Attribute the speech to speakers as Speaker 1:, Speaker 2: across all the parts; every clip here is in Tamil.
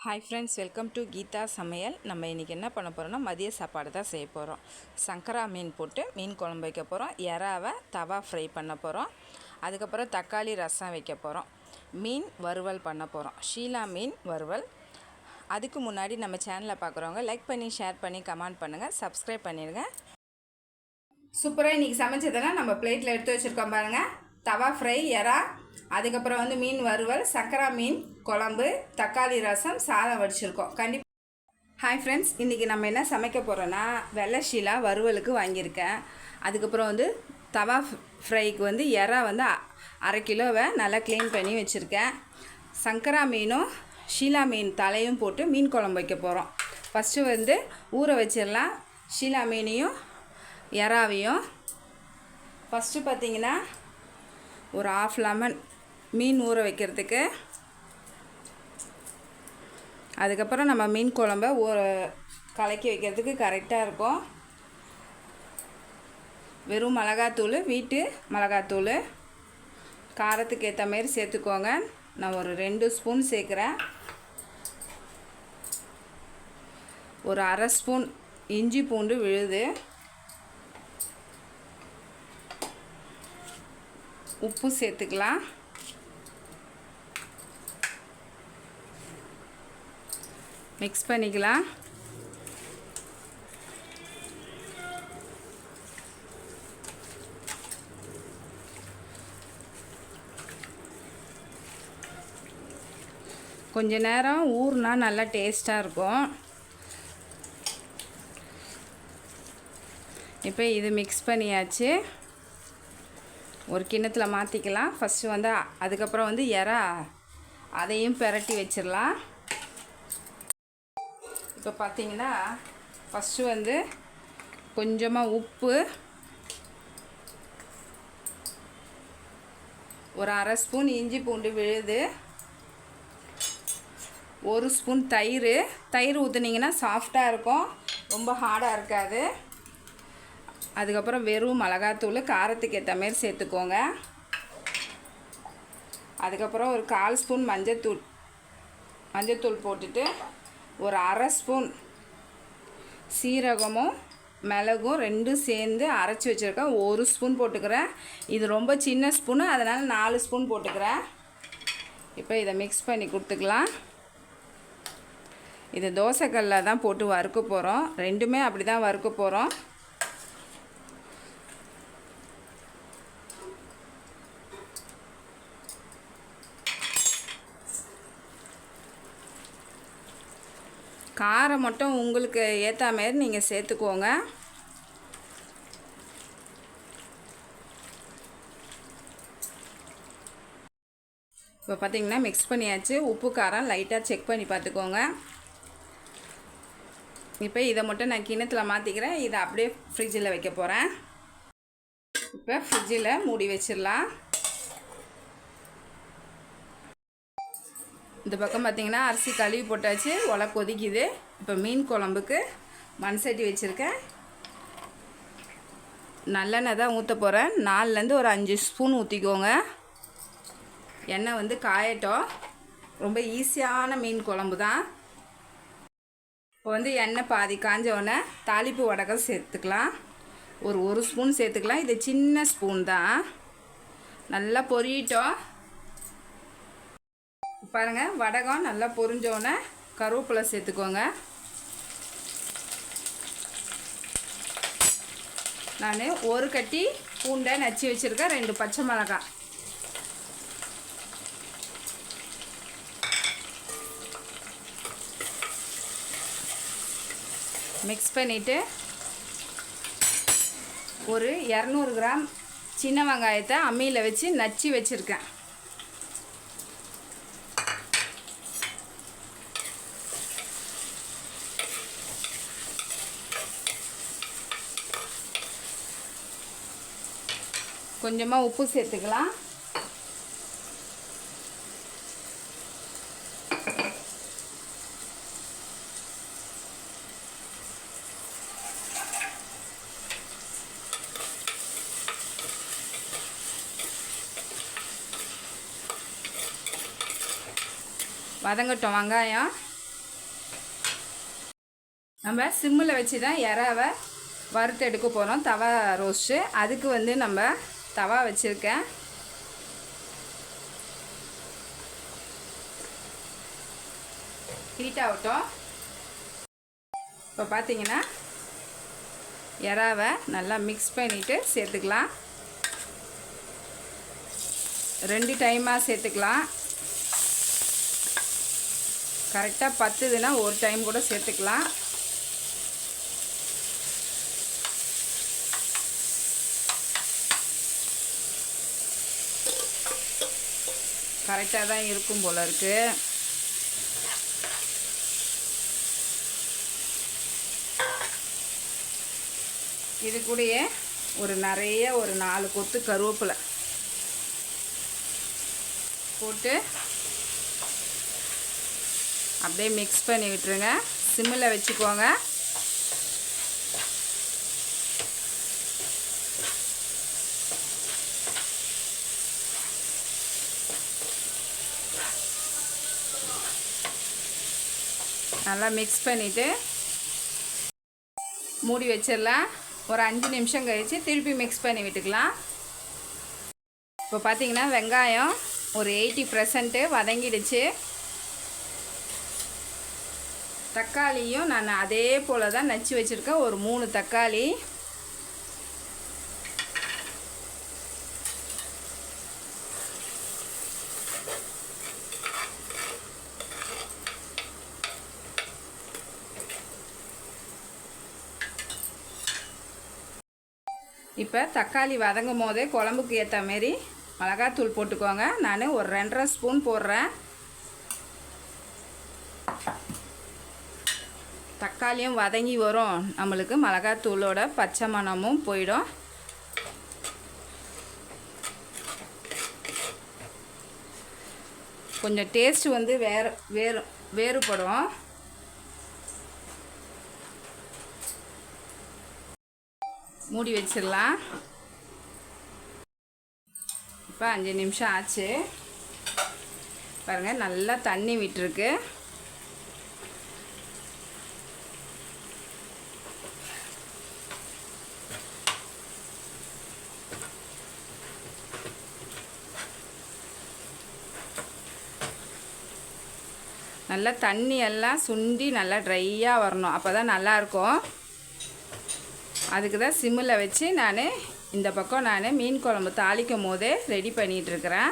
Speaker 1: Hi friends welcome to Geetha சமையல் நம்ம இன்றைக்கி என்ன பண்ண போகிறோம்னா மதிய சாப்பாடு தான் செய்ய போகிறோம் சங்கரா மீன் போட்டு மீன் குழம்பு வைக்க போகிறோம் எறாவை தவா ஃப்ரை பண்ண போகிறோம் அதுக்கப்புறம் தக்காளி ரசம் வைக்க போகிறோம் மீன் வறுவல் பண்ண போகிறோம் ஷீலா மீன் வறுவல். அதுக்கு முன்னாடி நம்ம சேனலை பார்க்குறவங்க லைக் பண்ணி ஷேர் பண்ணி கமெண்ட் பண்ணுங்கள் சப்ஸ்கிரைப் பண்ணிடுங்க. சூப்பராக இன்றைக்கி சமைச்சதெல்லாம் நம்ம பிளேட்டில் எடுத்து வச்சுருக்கோம் பாருங்கள் தவா ஃப்ரை எறா அதுக்கப்புறம் வந்து மீன் வறுவல் சக்கரா மீன் குழம்பு தக்காளி ரசம் சாதம் வடிச்சிருக்கோம். கண்டிப்பாக ஹாய் ஃப்ரெண்ட்ஸ் இன்றைக்கி நம்ம என்ன சமைக்க போகிறோன்னா வெள்ளை ஷீலா வறுவலுக்கு வாங்கியிருக்கேன். அதுக்கப்புறம் வந்து தவா ஃப்ரைக்கு வந்து எறா வந்து அ- அரை கிலோவை நல்லா க்ளீன் பண்ணி வச்சுருக்கேன். சங்கரா மீனும் ஷீலா மீன் தலையும் போட்டு மீன் குழம்பு வைக்க போகிறோம் ஃபஸ்ட்டு வந்து ஊற வச்சிடலாம். ஷீலா மீனையும் எறாவையும். ஃபஸ்ட்டு பார்த்தீங்கன்னா ஒரு ஆஃப் லெமன் மீன் ஊற வைக்கிறதுக்கு. அதுக்கப்புறம் நம்ம மீன் குழம்ப ஊற கலக்கி வைக்கிறதுக்கு கரெக்டாக இருக்கும். வெறும் மிளகாத்தூள் வீட்டு மிளகாத்தூள். காரத்துக்கு ஏற்ற மாதிரி சேர்த்துக்கோங்க. நான் ஒரு ரெண்டு ஸ்பூன் சேர்க்குறேன். ஒரு அரை ஸ்பூன் இஞ்சி பூண்டு விழுது. உப்பு சேர்த்துக்கலாம். மிக்ஸ் பண்ணிக்கலாம். கொஞ்ச நேரம் ஊறுனா நல்லா டேஸ்ட்டாக இருக்கும். இப்போ இது மிக்ஸ் பண்ணியாச்சு. ஒரு கிண்ணத்தில் மாற்றிக்கலாம் ஃபஸ்ட்டு வந்து அதுக்கப்புறம் வந்து இறா அதையும் பிரட்டி வச்சிடலாம் இப்போ பார்த்தீங்கன்னா ஃபஸ்ட்டு வந்து கொஞ்சமாக உப்பு ஒரு அரை ஸ்பூன் இஞ்சி பூண்டு விழுது ஒரு ஸ்பூன் தயிர். தயிர் ஊற்றுனீங்கன்னா சாஃப்டாக இருக்கும் ரொம்ப ஹார்டாக இருக்காது. அதுக்கப்புறம் வெறும் மிளகாத்தூள் காரத்துக்கு ஏற்ற மாதிரி சேர்த்துக்கோங்க. அதுக்கப்புறம் ஒரு கால் ஸ்பூன் மஞ்சத்தூள். மஞ்சத்தூள் போட்டுட்டு ஒரு அரை ஸ்பூன் சீரகமும் மிளகும் ரெண்டும் சேர்ந்து அரைச்சி வச்சுருக்கேன். ஒரு ஸ்பூன் போட்டுக்கிறேன். இது ரொம்ப சின்ன ஸ்பூனு அதனால் நாலு ஸ்பூன் போட்டுக்கிறேன். இப்போ இதை மிக்ஸ் பண்ணி கொடுத்துக்கலாம். இது தோசைக்கல்லில் தான் போட்டு வறுக்க போகிறோம் ரெண்டுமே அப்படி தான் வறுக்க போகிறோம் காரம் மட்டும் உங்களுக்கு ஏற்ற மாதிரி நீங்கள் சேர்த்துக்கோங்க. இப்போ பார்த்தீங்கன்னா மிக்ஸ் பண்ணியாச்சு. உப்பு காரம் லைட்டாக செக் பண்ணி பார்த்துக்கோங்க இப்போ இதை மட்டும் நான் கிண்ணத்தில் மாற்றிக்கிறேன் இதை அப்படியே ஃப்ரிட்ஜில் வைக்க போகிறேன் இப்போ ஃப்ரிட்ஜில் மூடி வச்சிடலாம். இந்த பக்கம் பார்த்திங்கன்னா அரிசி கழுவி போட்டாச்சு ஒலை கொதிக்குது. இப்போ மீன் குழம்புக்கு மண் சட்டி வச்சுருக்கேன். நல்லெண்ணெய் தான் ஊற்ற போகிறேன் நாலுலேருந்து ஒரு அஞ்சு ஸ்பூன் ஊற்றிக்கோங்க எண்ணெய் வந்து காயட்டும். ரொம்ப ஈஸியான மீன் குழம்பு தான். இப்போ வந்து எண்ணெய் பாதி காஞ்ச உடனே தாளிப்பு வடகம் சேர்த்துக்கலாம். ஒரு ஒரு ஸ்பூன் சேர்த்துக்கலாம். இது சின்ன ஸ்பூன் தான். நல்லா பொரியட்டும். பாருங்கள் வடகம் நல்லா பொரிஞ்சோடனே கருவேப்பிலை சேர்த்துக்கோங்க. நான் ஒரு கட்டி பூண்டை நச்சு வச்சுருக்கேன் ரெண்டு பச்சை மிளகாய். மிக்ஸ் பண்ணிவிட்டு ஒரு இரநூறு கிராம் சின்ன வெங்காயத்தை அம்மியில் வச்சு நச்சு வச்சுருக்கேன். கொஞ்சமாக உப்பு சேர்த்துக்கலாம். வதங்கட்டும் வெங்காயம். நம்ம சிம்மில் வச்சு தான் இறாவை வறுத்து எடுக்க போகிறோம் தவா ரோஸ்ட்டு. அதுக்கு வந்து நம்ம தவா வச்சுருக்கேன். ஹீட் ஆகட்டும். இப்போ பார்த்தீங்கன்னா இறாவை நல்லா மிக்ஸ் பண்ணிவிட்டு சேர்த்துக்கலாம். ரெண்டு டைமாக சேர்த்துக்கலாம். கரெக்டாக பத்துதுன்னா ஒரு டைம் கூட சேர்த்துக்கலாம். கரெக்டாக தான் இருக்கும் போல இருக்குது இது கூடயே ஒரு நிறைய ஒரு நாலு கொத்து கருவேப்பிலை போட்டு அப்படியே மிக்ஸ் பண்ணி விட்டுருங்க. சிம்மில் வச்சுக்கோங்க. நல்லா மிக்ஸ் பண்ணிவிட்டு மூடி வச்சிடலாம். ஒரு அஞ்சு நிமிஷம் கழித்து திருப்பி மிக்ஸ் பண்ணி விட்டுக்கலாம். இப்போ பார்த்தீங்கன்னா வெங்காயம் ஒரு எயிட்டி பர்சன்ட்டு வதங்கிடுச்சு. தக்காளியும் நான் அதே போல் தான் நச்சு வச்சுருக்கேன். ஒரு மூணு தக்காளி. இப்போ தக்காளி வதங்கும் போதே குழம்புக்கு ஏற்ற மாரி மிளகாத்தூள் போட்டுக்கோங்க. நான் ஒரு ரெண்டரை ஸ்பூன் போடுறேன். தக்காளியும் வதங்கி வரும். நம்மளுக்கு மிளகாத்தூளோட பச்சை மணமும் போயிடும். கொஞ்சம் டேஸ்ட் வந்து வேறு வேறு வேறுபடும். மூடி வச்சிடலாம். இப்போ அஞ்சு நிமிஷம் ஆச்சு. பாருங்கள் நல்லா தண்ணி விட்டுருக்கு. நல்லா தண்ணி எல்லாம் சுண்டி நல்லா ட்ரையாக வரணும். அப்போ தான் நல்லாயிருக்கும் அதுக்கு தான் சிம்மில் வச்சு நான் இந்த பக்கம் நான் மீன் குழம்பு தாளிக்கும் போதே ரெடி பண்ணிகிட்ருக்கிறேன்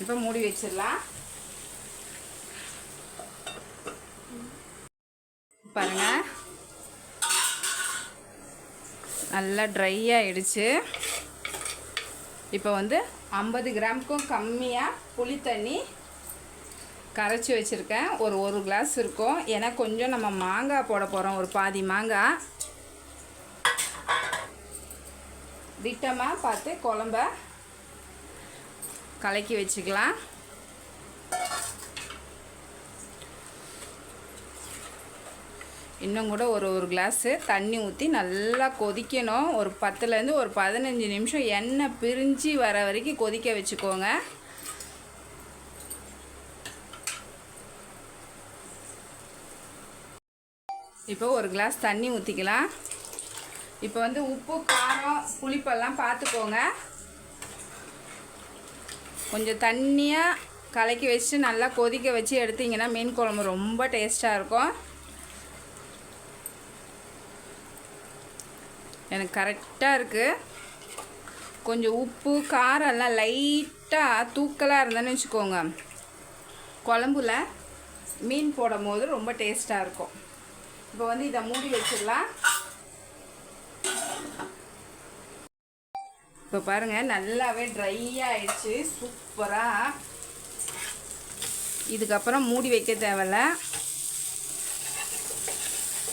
Speaker 1: இப்போ மூடி வச்சிடலாம். பாருங்கள் நல்லா ட்ரை ஆகிடுச்சு இப்போ வந்து ஐம்பது கிராமுக்கும் கம்மியாக புளி தண்ணி கரைச்சி வச்சுருக்கேன். ஒரு ஒரு கிளாஸ் இருக்கும். ஏன்னா கொஞ்சம் நம்ம மாங்காய் போட போகிறோம் ஒரு பாதி மாங்காய். திட்டமாக பார்த்து குழம்ப கலக்கி வச்சுக்கலாம். இன்னும் கூட ஒரு ஒரு கிளாஸு தண்ணி ஊற்றி நல்லா கொதிக்கணும். ஒரு பத்துலேருந்து ஒரு பதினஞ்சு நிமிஷம் எண்ணெய் பிரிஞ்சு வர வரைக்கும் கொதிக்க வச்சுக்கோங்க. இப்போ ஒரு கிளாஸ் தண்ணி ஊற்றிக்கலாம் இப்போ வந்து உப்பு காரம் புளிப்பெல்லாம் பார்த்துக்கோங்க. கொஞ்சம் தண்ணியாக கலக்கி வச்சு நல்லா கொதிக்க வச்சு எடுத்திங்கன்னா மீன் குழம்பு ரொம்ப டேஸ்ட்டாக இருக்கும். எனக்கு கரெக்டாக இருக்குது கொஞ்சம் உப்பு காரம் எல்லாம் லைட்டாக தூக்கலாக இருந்தேன்னு வச்சுக்கோங்க. குழம்புல மீன் போடும் போது ரொம்ப டேஸ்ட்டாக இருக்கும். இப்போ வந்து இதை மூடி வச்சிடலாம். இப்போ பாருங்கள் நல்லாவே ட்ரை ஆயிடுச்சு சூப்பராக இதுக்கப்புறம் மூடி வைக்க தேவையில்ல.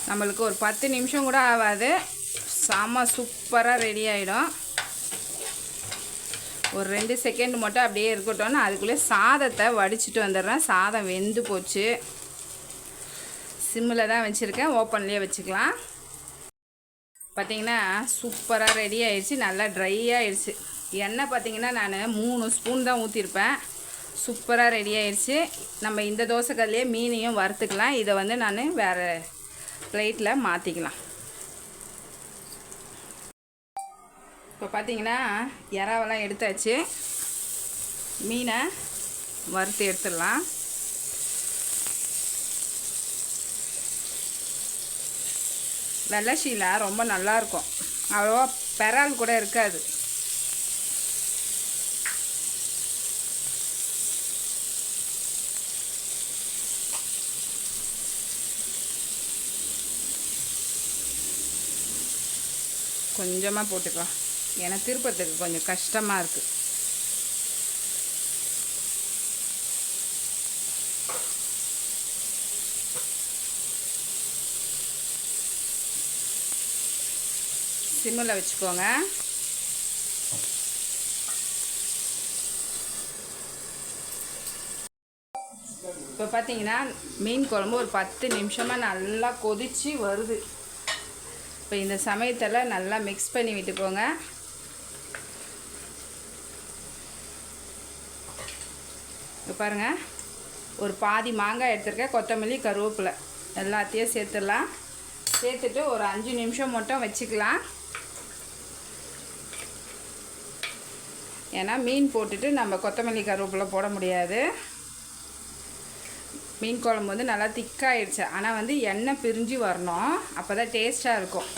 Speaker 1: நம்மளுக்கு ஒரு பத்து நிமிஷம் கூட ஆகாது. செம்ம சூப்பராக ரெடி ஆகிடும் ஒரு ரெண்டு செகண்ட் மட்டும் அப்படியே இருக்கட்டும் அதுக்குள்ளே சாதத்தை வடிச்சிட்டு வந்துடுறேன். சாதம் வெந்து போச்சு. சிம்மில் தான் வச்சுருக்கேன். ஓப்பன்லேயே வச்சுக்கலாம். பார்த்தீங்கன்னா சூப்பராக ரெடி ஆயிடுச்சு நல்லா ட்ரை ஆயிடுச்சு எண்ணெய் பார்த்தீங்கன்னா நான் மூணு ஸ்பூன் தான் ஊற்றிருப்பேன் சூப்பராக ரெடி ஆயிடுச்சு நம்ம இந்த தோசைக்கல்லையே மீனையும் வறுத்துக்கலாம். இதை வந்து நான் வேறு பிளேட்டில் மாற்றிக்கலாம் இப்போ பார்த்தீங்கன்னா இறாவெல்லாம் எடுத்தாச்சு. மீனை வறுத்து எடுத்துடலாம். வெள்ளை ரொம்ப நல்லாயிருக்கும் அவ்வளோவா பெறால் கூட இருக்காது. கொஞ்சமாக போட்டுக்கலாம். ஏன்னா திருப்பத்துக்கு கொஞ்சம் கஷ்டமாக இருக்குது சிம்மில் வச்சுக்கோங்க. இப்போ பார்த்தீங்கன்னா மீன் குழம்பு ஒரு பத்து நிமிஷமாக நல்லா கொதித்து வருது. இப்போ இந்த சமயத்தில் நல்லா மிக்ஸ் பண்ணி விட்டுக்கோங்க. இப்போ பாருங்கள் ஒரு பாதி மாங்காய் எடுத்துருக்கேன் கொத்தமல்லி கருவேப்பிலை. எல்லாத்தையும் சேர்த்துடலாம். சேர்த்துட்டு ஒரு அஞ்சு நிமிஷம் மட்டும் வச்சுக்கலாம். ஏன்னா மீன் போட்டுட்டு நம்ம கொத்தமல்லி கருவேப்பிலை போட முடியாது. மீன் குழம்பு வந்து நல்லா திக்காயிடுச்சு. ஆனால் வந்து எண்ணெய் பிரிஞ்சு வரணும். அப்போ தான் டேஸ்ட்டாக இருக்கும்.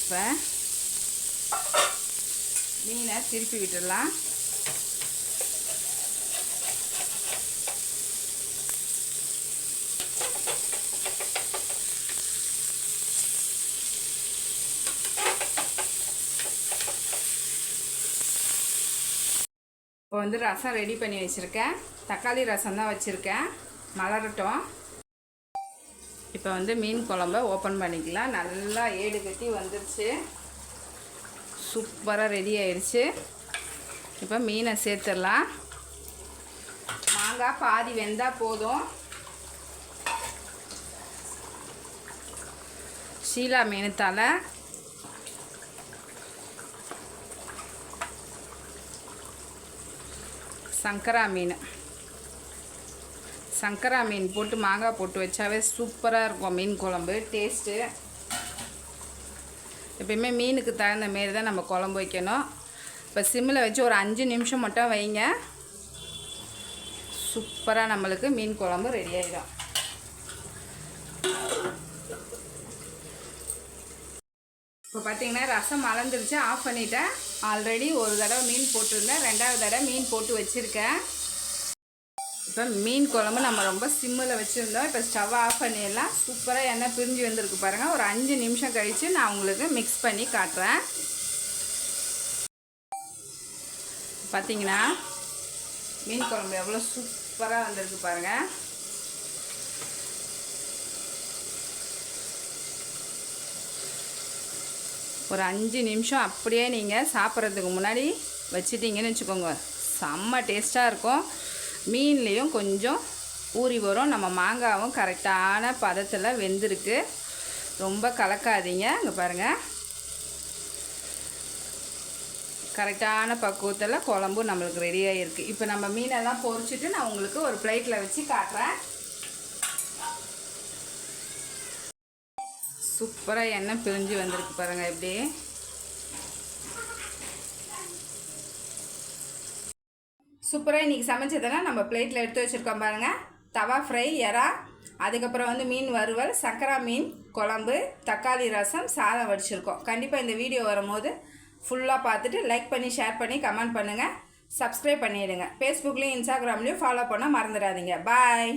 Speaker 1: இப்போ மீனை திருப்பி விட்டுடலாம். வந்து ரசம் ரெடி பண்ணி வச்சுருக்கேன். தக்காளி ரசம் தான் வச்சுருக்கேன். மலரட்டும். இப்போ வந்து மீன் குழம்ப ஓப்பன் பண்ணிக்கலாம். நல்லா ஏடு கட்டி வந்துருச்சு. சூப்பராக ரெடி ஆயிடுச்சு இப்போ மீனை சேர்த்துடலாம். மாங்காய் பாதி வெந்தால் போதும். ஷீலா மீன் தலை சங்கரா மீன். சங்கரா மீன் போட்டு மாங்காய் போட்டு வச்சாவே சூப்பராக இருக்கும் மீன் குழம்பு. டேஸ்ட்டு எப்பயுமே மீனுக்கு தகுந்த மாரி தான் நம்ம குழம்பு வைக்கணும். இப்போ சிம்மில் வச்சு ஒரு அஞ்சு நிமிஷம் மட்டும் வைங்க. சூப்பராக நம்மளுக்கு மீன் குழம்பு ரெடி ஆகிடும் இப்போ பார்த்தீங்கன்னா ரசம் மலர்ந்துருச்சு. ஆஃப் பண்ணிட்டேன். ஆல்ரெடி ஒரு தடவை மீன் போட்டிருந்தேன். ரெண்டாவது தடவை மீன் போட்டு வச்சுருக்கேன். இப்போ மீன் குழம்பு நம்ம ரொம்ப சிம்மில் வச்சுருந்தோம். இப்போ ஸ்டவ் ஆஃப் பண்ணிடலாம். சூப்பராக எண்ணெய் பிரிஞ்சு வந்திருக்கு பாருங்கள் ஒரு அஞ்சு நிமிஷம் கழித்து நான் உங்களுக்கு மிக்ஸ் பண்ணி காட்டுறேன். பார்த்தீங்கன்னா மீன் குழம்பு எவ்வளோ சூப்பராக வந்திருக்கு பாருங்கள் ஒரு அஞ்சு நிமிஷம் அப்படியே நீங்கள் சாப்பிட்றதுக்கு முன்னாடி வச்சிட்டிங்கன்னு வச்சுக்கோங்க. செம்ம டேஸ்ட்டாக இருக்கும். மீன்லேயும் கொஞ்சம் ஊறி வரும். நம்ம மாங்காவும் கரெக்டான பதத்தில் வெந்திருக்கு. ரொம்ப கலக்காதீங்க. இங்கே பாருங்கள் கரெக்டான பக்குவத்தில் குழம்பும் நம்மளுக்கு ரெடி ஆகிருக்கு இப்போ நம்ம மீனெல்லாம் பொறிச்சிட்டு நான் உங்களுக்கு ஒரு பிளேட்டில் வச்சு காட்டுறேன். சூப்பராக எண்ணெய் பிரிஞ்சு வந்திருக்கு பாருங்கள் எப்படி? சூப்பராக இன்றைக்கி சமைச்சதெல்லாம் நம்ம பிளேட்டில் எடுத்து வச்சுருக்கோம் பாருங்கள் தவா ஃப்ரை எறா அதுக்கப்புறம் வந்து மீன் வறுவல் சக்கரா மீன் குழம்பு தக்காளி ரசம் சாதம் வடிச்சிருக்கோம். கண்டிப்பாக இந்த வீடியோ வரும்போது ஃபுல்லாக பார்த்துட்டு லைக் பண்ணி ஷேர் பண்ணி கமெண்ட் பண்ணுங்கள் சப்ஸ்கிரைப் பண்ணிவிடுங்க ஃபேஸ்புக்லேயும் இன்ஸ்டாகிராம்லேயும் ஃபாலோ பண்ண மறந்துடாதீங்க. பாய்